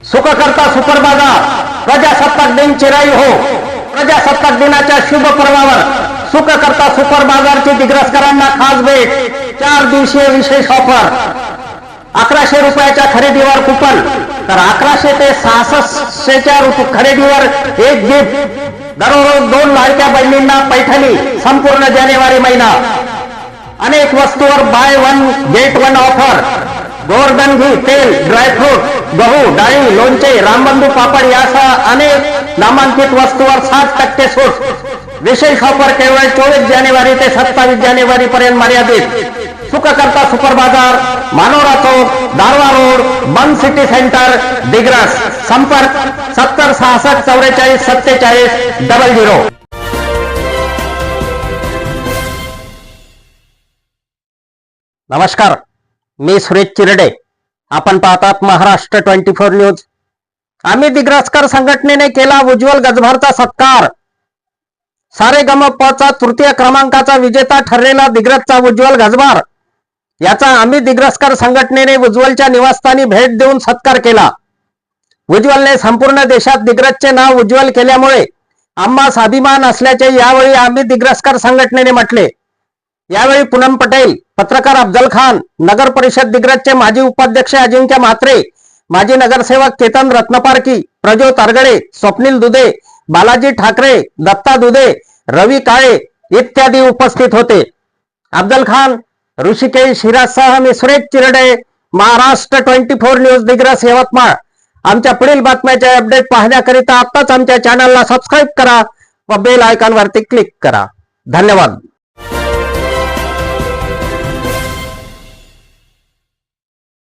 सुखकर्ता super बाजार प्रजासत्ताक दिन चिराई हो. प्रजासत्ताक दिनाच्या शुभ पर्वावर सुखकर्ता सुपर बाजारची दिग्रसकरांना खास भेट. चार दिवसीय विशेष ऑफर. अकराशे रुपयाच्या खरेदीवर कुपन. तर अकराशे ते सहासष्टच्या खरेदीवर एक गिफ्ट दररोज दोन लाडक्या बहिणींना पैठणी संपूर्ण जानेवारी महिना. अनेक वस्तूवर buy one get one offer Govardhan घी तेल ड्रायफ्रूट गहू डाळी लोणचे रामबंधू पापड यासह अनेक नामांकित वस्तूवर सात टक्के सूट. विशेष ऑफर केवळ चोवीस जानेवारी ते सत्तावीस जानेवारी पर्यंत मर्यादित. सुखकर्ता सुपर बाजार मानोरा चौक दारवा रोड बन सिटी सेंटर दिग्रस. संपर्क सत्तर सहासष्ट चौवेचाळीस सत्तेचाळीस डबल झिरो. नमस्कार. मी सुरेश चिरडे. आपण पाहतात महाराष्ट्र ट्वेंटी फोर न्यूज. आम्ही दिग्रस्कर संघटनेने केला उज्ज्वल गजभारचा सत्कार. सारे चा तृतीय क्रमांकाचा विजेता ठरलेला दिग्रजचा उज्ज्वल गजभार. याचा आम्ही दिग्रसकर संघटनेने उज्ज्वलच्या निवासस्थानी भेट देऊन सत्कार केला. उज्ज्वलने संपूर्ण देशात दिग्रजचे नाव उज्ज्वल केल्यामुळे आम्हास अभिमान असल्याचे यावेळी आम्ही दिग्रसकर संघटनेने म्हटले. यावेळी पूनम पटेल पत्रकार अफजल खान नगर परिषद दिग्रजचे माजी उपाध्यक्ष अजिंक्य म्हात्रे माजी नगरसेवक केतन रत्नपारकी प्रज्योत तारगडे स्वप्नील दुधे बालाजी ठाकरे दत्ता दुधे रवी काळे इत्यादी उपस्थित होते. अफजल खान ऋषिकेश हिरासह मी Suresh Chirde Maharashtra twenty four news Digras Yavatmal आमच्या पुढील बातम्याचे अपडेट पाहण्याकरिता आत्ताच आमच्या चॅनलला सबस्क्राईब करा व बेल आयकॉनवरती क्लिक करा. धन्यवाद.